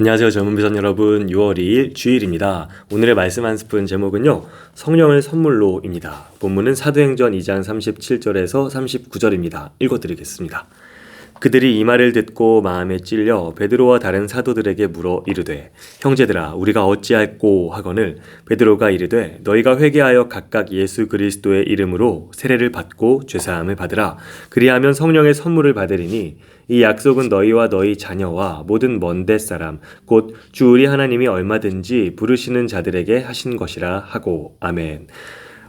안녕하세요 젊은 비선 여러분. 6월 2일 주일입니다. 오늘의 말씀 한 스푼 제목은요 성령을 선물로입니다. 본문은 사도행전 2장 37절에서 39절입니다. 읽어드리겠습니다. 그들이 이 말을 듣고 마음에 찔려 베드로와 다른 사도들에게 물어 이르되 형제들아 우리가 어찌할꼬 하거늘 베드로가 이르되 너희가 회개하여 각각 예수 그리스도의 이름으로 세례를 받고 죄 사함을 받으라. 그리하면 성령의 선물을 받으리니 이 약속은 너희와 너희 자녀와 모든 먼데 사람 곧 주 우리 하나님이 얼마든지 부르시는 자들에게 하신 것이라 하고 아멘.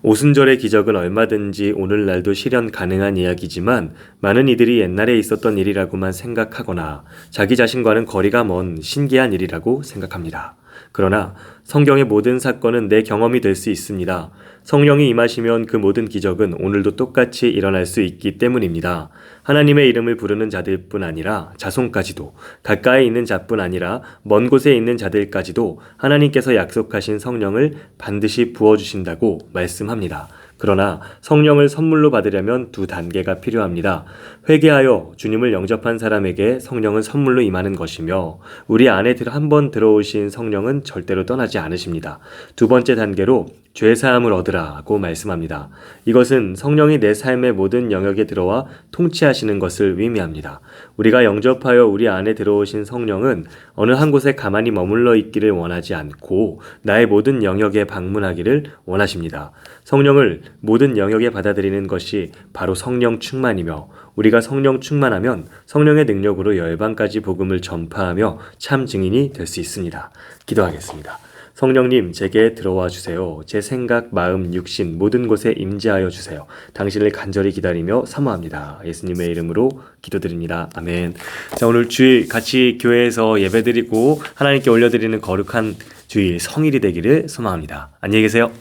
오순절의 기적은 얼마든지 오늘날도 실현 가능한 이야기지만 많은 이들이 옛날에 있었던 일이라고만 생각하거나 자기 자신과는 거리가 먼 신기한 일이라고 생각합니다. 그러나 성경의 모든 사건은 내 경험이 될 수 있습니다. 성령이 임하시면 그 모든 기적은 오늘도 똑같이 일어날 수 있기 때문입니다. 하나님의 이름을 부르는 자들뿐 아니라 자손까지도 가까이 있는 자뿐 아니라 먼 곳에 있는 자들까지도 하나님께서 약속하신 성령을 반드시 부어 주신다고 말씀합니다. 그러나 성령을 선물로 받으려면 두 단계가 필요합니다. 회개하여 주님을 영접한 사람에게 성령은 선물로 임하는 것이며 우리 안에 한 번 들어오신 성령은 절대로 떠나지 않으십니다. 두 번째 단계로 죄 사함을 얻으라고 말씀합니다. 이것은 성령이 내 삶의 모든 영역에 들어와 통치하시는 것을 의미합니다. 우리가 영접하여 우리 안에 들어오신 성령은 어느 한 곳에 가만히 머물러 있기를 원하지 않고 나의 모든 영역에 방문하기를 원하십니다. 성령을 모든 영역에 받아들이는 것이 바로 성령 충만이며 우리가 성령 충만하면 성령의 능력으로 열방까지 복음을 전파하며 참 증인이 될 수 있습니다. 기도하겠습니다. 성령님 제게 들어와 주세요. 제 생각, 마음, 육신 모든 곳에 임재하여 주세요. 당신을 간절히 기다리며 사모합니다. 예수님의 이름으로 기도드립니다. 아멘. 자 오늘 주일 같이 교회에서 예배드리고 하나님께 올려드리는 거룩한 주일 성일이 되기를 소망합니다. 안녕히 계세요.